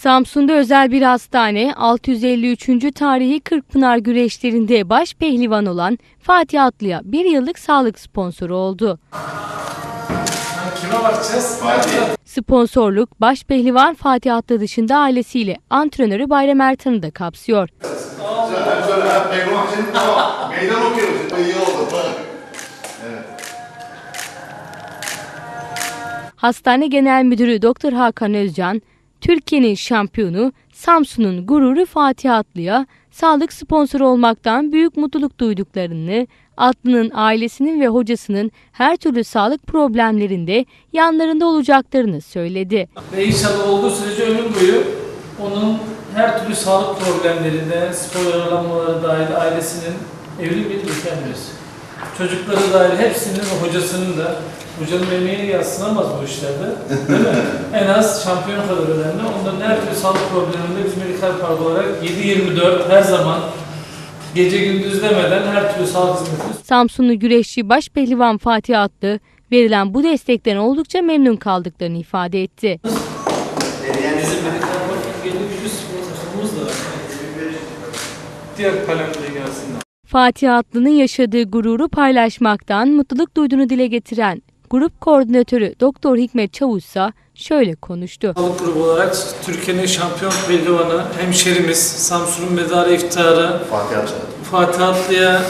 Samsun'da özel bir hastane 653. tarihi Kırkpınar güreşlerinde baş pehlivan olan Fatih Atlı'ya bir yıllık sağlık sponsoru oldu. Kime bakacağız? Sponsorluk baş pehlivan Fatih Atlı dışında ailesiyle antrenörü Bayram Ertan'ı da kapsıyor. Meydan okuyoruz. İyi oldu. Hastane Genel Müdürü Dr. Hakan Özcan, Türkiye'nin şampiyonu, Samsun'un gururu Fatih Atlı'ya sağlık sponsoru olmaktan büyük mutluluk duyduklarını, Atlı'nın ailesinin ve hocasının her türlü sağlık problemlerinde yanlarında olacaklarını söyledi. İnşallah olduğu sürece ömür boyu onun her türlü sağlık problemlerinde, spor yaralanmaları dahil ailesinin evli bir ülkemiz. Çocukları dahil hepsinin ve hocasının da hocanın emeği yatsınamaz bu işlerde. Değil mi? en az şampiyon kadar önemli. Onların her türlü sağlık probleminde biz Medikal Park olarak 7-24 her zaman gece gündüz demeden her türlü sağlık hizmeti Samsunlu güreşçi baş pehlivan Fatih Atlı, verilen bu destekten oldukça memnun kaldıklarını ifade etti. Bizim Medikal Park'ın belli bir yüz sponsorumuz da var. Diğer kalemde gelsinler. Fatih Atlı'nın yaşadığı gururu paylaşmaktan mutluluk duyduğunu dile getiren grup koordinatörü Doktor Hikmet Çavuş ise şöyle konuştu. Sağlık grubu olarak Türkiye'nin şampiyon pehlivanı, hemşerimiz, Samsun'un medarı iftiharı Fatih Atçı. Fatih Atlı'ya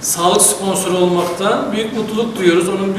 sağlık sponsoru olmaktan büyük mutluluk duyuyoruz. Onun